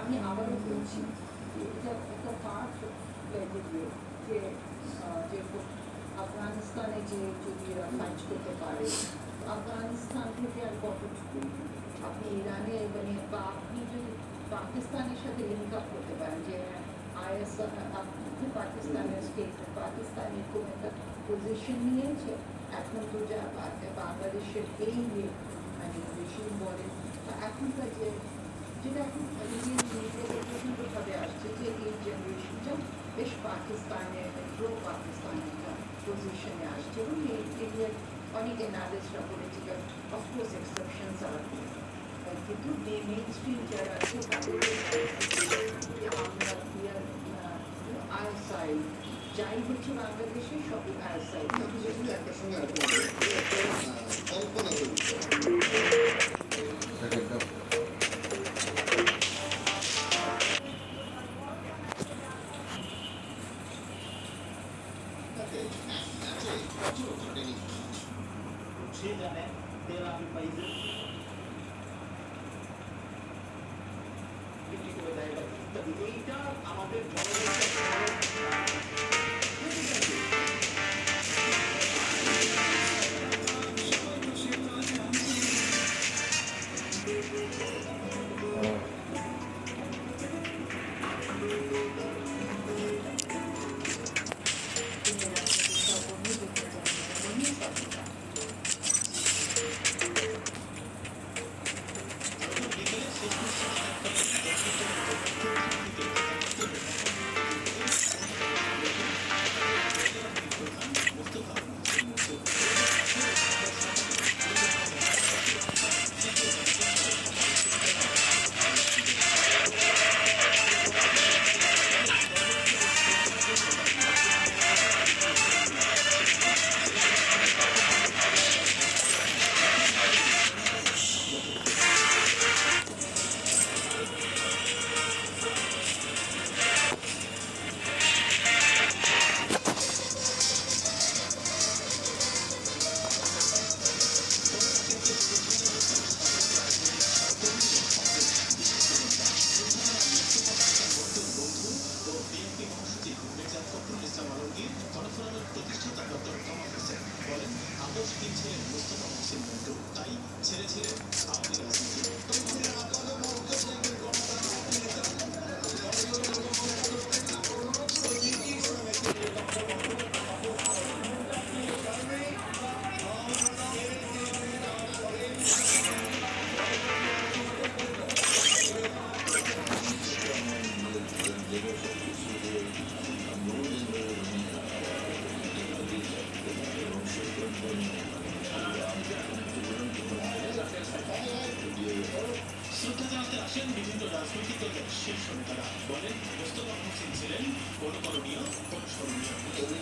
আমি আবারও বলছি যে এটা একটা পার্ট যে যে আফগানিস্তানে যে যদি ফাইট করতে পারে আফগানিস্তান থেকে আর কতটুকু আপনি ইরানে মানে বা আপনি যদি পাকিস্তানের সাথে লিঙ্ক আপ করতে পারেন, যে আইএস, আপনি পাকিস্তানের স্টেট পাকিস্তানের কোনো একটা পজিশন নিয়েছে, এখন তো যা বাংলাদেশের এই মানে রেশিম বলে এখনকার যে যেটা এখন প্রচণ্ডভাবে আসছে যে এই জেনারেশনটা বেশ পাকিস্তানের প্রো পাকিস্তানের একটা পজিশনে আসছে এবং এই অনেক অ্যানালিস্টরা বলেছে অফকোর্স এক্সেপশনস আর কিন্তু মেইন স্ট্রিম যারা আছে সঙ্গে কল্পনা করতে এইটা আমাদের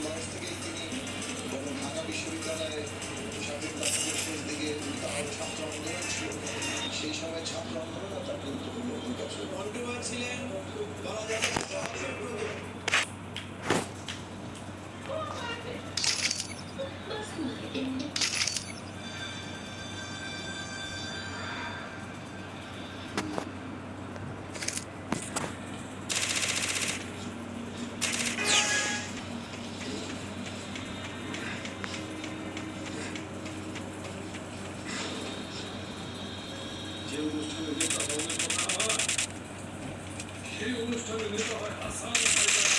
বয়স থেকেই তিনি যখন ঢাকা বিশ্ববিদ্যালয়ে স্বাধীনতা যুগের শেষ দিকে তার ছাত্র আন্দোলন সেই সময় ছাত্র তার কিন্তু ভূমিকা ছিল। মন্টুয়া ছিলেন, বলা যাবে অনুষ্ঠানে নেতা দলের কথা সেই অনুষ্ঠানে নেতা হয় হাসান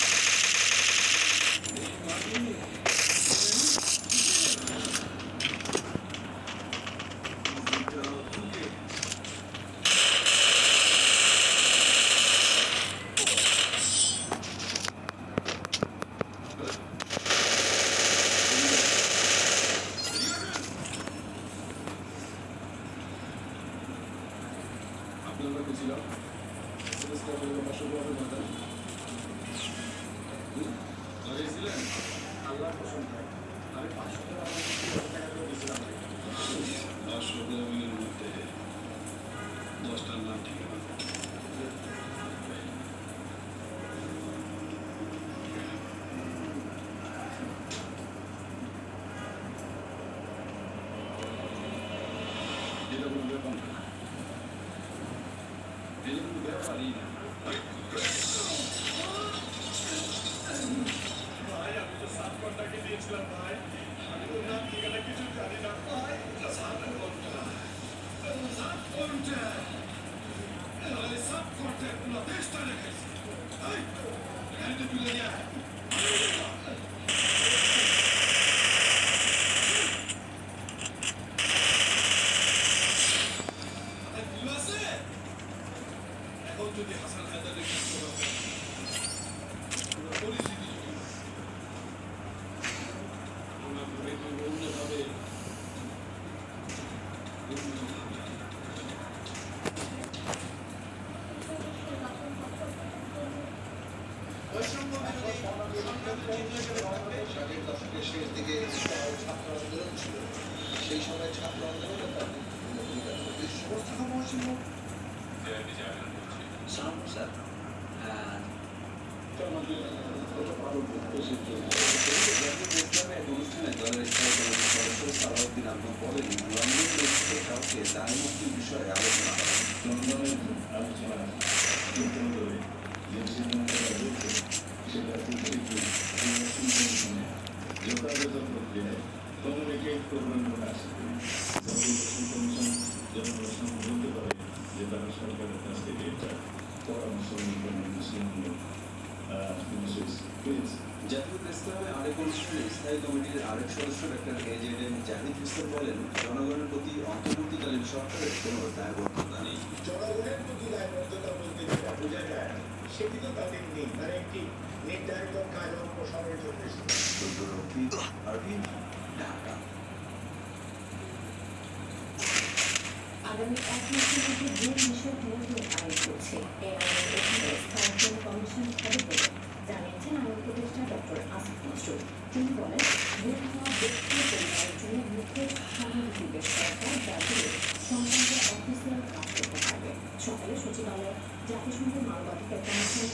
আমরা কি ছিলাম পুরস্কার হলো পাঁচশো টাকা মাথা লাগিয়েছিলেন আল্লাহ পছন্দ হয় আমি পাঁচশো টাকা আমাকে তিন টাকা করে দিয়েছিলাম পাঁচশো গ্রামের মধ্যে দশটার নাম ঠিকানা এটা কোনো ব্যাপার না এটা কোনো ব্যাপারই না ভাই আমি তো সাত ঘন্টাকে দিয়েছিলাম ভাই আমি তো নাম ঠিকানা কিছু জানি না ভাই সাত ঘণ্টা সাত ঘণ্টা এই সাত ঘণ্টা পুরো দেশটা রেখেছে এই গাড়িতে তুলে যায় এখন যদি হাসান হায়দারের কিছু হবে পুরো পরিস্থিতি যদি আমরা ভেবে অন্যভাবে অন্যভাবে ষাটের দশকের শেষ দিকে একটা ছাত্র আন্দোলন ছিল সেই সময় ছাত্র আন্দোলনে তার ভূমিকা ছিল। বিশ্ব Some, sir. And অনুষ্ঠানে দলের স্থায়ী কমিটির সদস্য সালাউদ্দিন আহমদ বলেন লন্ডন দেশে কাউকে দায় মুক্তির বিষয়ে আলোচনা করা লন্ডনের আলোচনা করতে হলে যে সিদ্ধান্তটা হয়েছে সেটা প্রত্যেকটি সিদ্ধান্তনে যথাযথ প্রক্রিয়ায় কমিউনিকেট করবেন বলে আশা করি যেন প্রশ্ন বলতে পারে যে তারা আরেক সদস্য doctor AZ M Zahid Islam বলেন জনগণের প্রতি অন্তর্বর্তীকালীন সরকারের কোনো দায়বদ্ধতা নেই জনগণের প্রতি দায়বদ্ধতা বলতে যেটা বোঝা সেটি তো তাদের নেই তারা একটি নির্ধারিত কাজ অপসারণের জন্য আগামী এক মাসের মধ্যে যে বিষয় নতুন আইন করছে অধীনে কমিশন হবে জানিয়েছেন আইন উপদেষ্টা ডক্টর আসিফ নজরুল তিনি বলেন গুম হওয়া ব্যক্তি পরিবারের জন্য মুখে সহানুভূতির সরকার জাতীয় সংক্রান্ত অফিসিয়াল কাজ করতে পারবে। সকালে সচিবালয়ে জাতিসংঘের মানবাধিকার কমিশন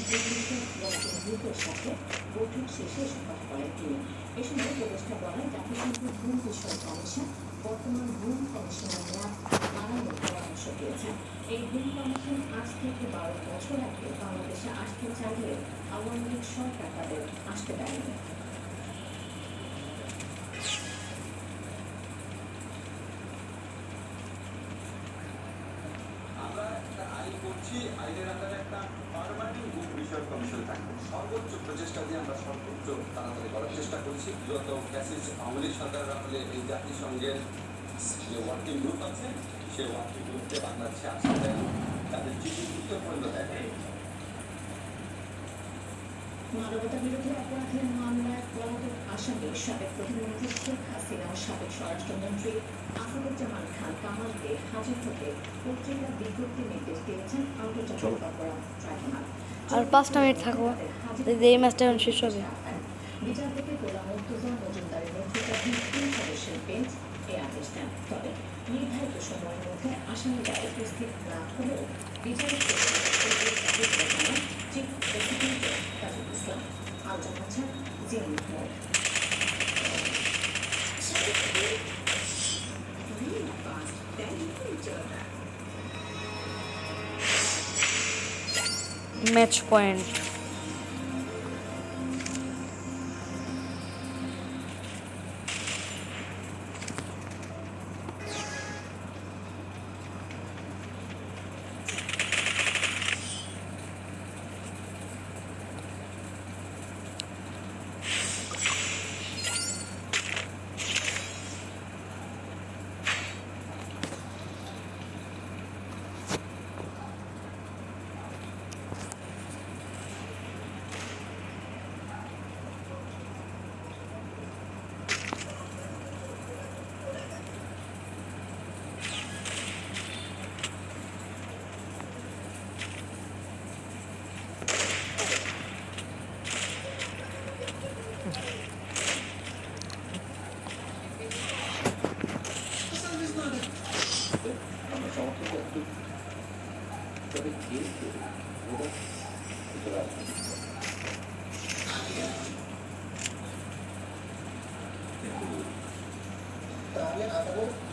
গ্রুপের সাথে বৈঠক শেষে এসব কথা বলেন তিনি। এ সময় উপদেষ্টা বলেন জাতিসংঘের গুম বিষয় কমিশন বর্তমান গুম কমিশনের মেয়াদ বাড়ানোর পরামর্শ দিয়েছেন। এই গুম কমিশন আজ থেকে বারো বছর আগে বাংলাদেশে আসতে চাইলে আওয়ামী লীগ সরকার তাদের আসতে দেয়নি। আমরা একটা আইন করছি, আইনের আন্ডারে একটা গ্রুপ কমিশন থাকবে। সর্বোচ্চ প্রচেষ্টা দিয়ে আমরা সর্বোচ্চ তাড়াতাড়ি করার চেষ্টা করছি। বিগত ক্যাসিস আওয়ামী লীগ সরকারের আমলে এই জাতিসংঘের যে ওয়ার্কিং গ্রুপ আছে সেই ওয়ার্কিং গ্রুপকে বাংলাদেশে আসতে দেয় তাদের চিঠি উত্তর পর্যন্ত দেয় মানবতা বিরোধী অপরাধের মামলায় পলাতক আসামি সাবেক প্রধানমন্ত্রী শেখ হাসিনা ও সাবেক স্বরাষ্ট্রমন্ত্রী আসাদুজ্জামান খান কামালকে হাজির হতে পত্রিকা বিজ্ঞপ্তি নির্দেশ দিয়েছেন আন্তর্জাতিক অপরাধ ট্রাইব্যুনাল। আর পাঁচটা মিনিট থাকব এই ম্যাচটা এখন শেষ হবে। Thank you. ম্যাচ পয়েন্ট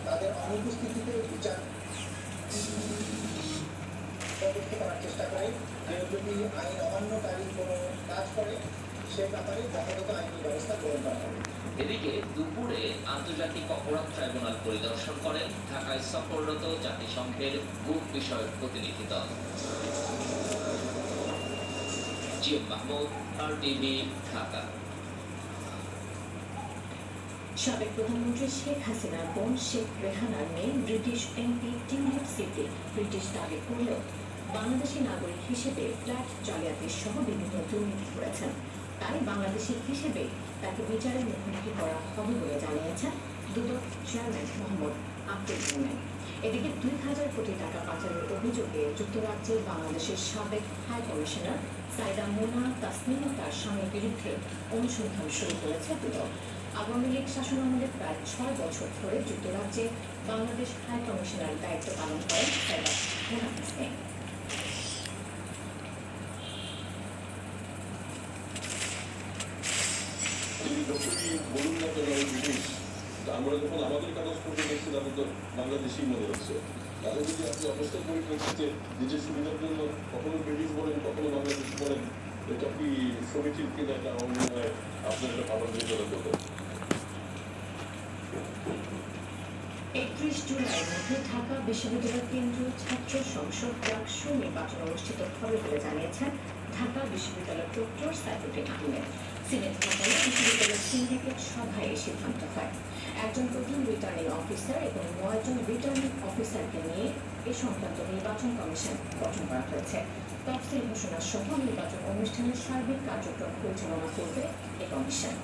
তাদের অনুপস্থিতিতে বিচার। পদক্ষেপ করার চেষ্টা করে। কেউ যদি আইন অমান্যকারী কোনো কাজ করে, সে ব্যাপারে যথাযথ আইনি ব্যবস্থা গ্রহণ করা হবে। এদিকে দুপুরে আন্তর্জাতিক অপরাধ ট্রাইব্যুনাল পরিদর্শন করেন ঢাকায় সফররত জাতিসংঘের গুপ বিষয়ক প্রতিনিধি দল। GM Mahmud R TV Dhaka. সাবেক প্রধানমন্ত্রী শেখ হাসিনার বোন শেখ রেহানার মেয়ে ব্রিটিশ এমপি টিমহেড সিটি ব্রিটিশ দাবি করলেও বাংলাদেশি নাগরিক হিসেবে ফ্ল্যাট জালিয়াতি সহ বিভিন্ন দুর্নীতি করেছেন। তাই বাংলাদেশি হিসেবে তাকে বিচারের মুখোমুখি করা হবে বলে জানিয়েছেন দুদক চেয়ারম্যান মোহাম্মদ আব্দুল মোমেন। এদিকে দুই হাজার কোটি টাকা পাচারের অভিযোগে যুক্তরাজ্যে বাংলাদেশের সাবেক হাই কমিশনার সাইদা মোনা তাসনিম ও তার স্বামীর বিরুদ্ধে অনুসন্ধান শুরু করেছে দুদক। আওয়ামী লীগ শাসনামলে প্রায় ছয় বছর ধরে যুক্তরাজ্যে বাংলাদেশ হাই কমিশনার দায়িত্ব পালন করেন আমরা যখন আমাদের কাগজপত্র দেখছি তাদের তো বাংলাদেশি মনে হচ্ছে তাহলে যদি আপনি অবস্থার পরিপ্রেক্ষিতে নিজের সুবিধার জন্য কখনো ব্রিটিশ বলেন কখনো বাংলাদেশ বলেন এটা কি সমীচীন কিনা এটা হয় আপনার ভালো বিবেচনা করবেন একত্রিশ জুলাইয়ের মধ্যে ঢাকা বিশ্ববিদ্যালয় কেন্দ্রীয় ছাত্র সংসদ ডাকসু নির্বাচন অনুষ্ঠিত হবে বলে জানিয়েছেন ঢাকা বিশ্ববিদ্যালয় প্রক্টর সাইফুদ্দিন আহমেদ। সিনেট ভবনে বিশ্ববিদ্যালয়ের সিন্ডিকেট সভায় এই সিদ্ধান্ত হয়। একজন প্রধান রিটার্নিং অফিসার এবং নয়জন রিটার্নিং অফিসারকে নিয়ে এ সংক্রান্ত নির্বাচন কমিশন গঠন করা হয়েছে। তফসিল ঘোষণা সহ নির্বাচন অনুষ্ঠানের সার্বিক কার্যক্রম পরিচালনা করবে এ কমিশন।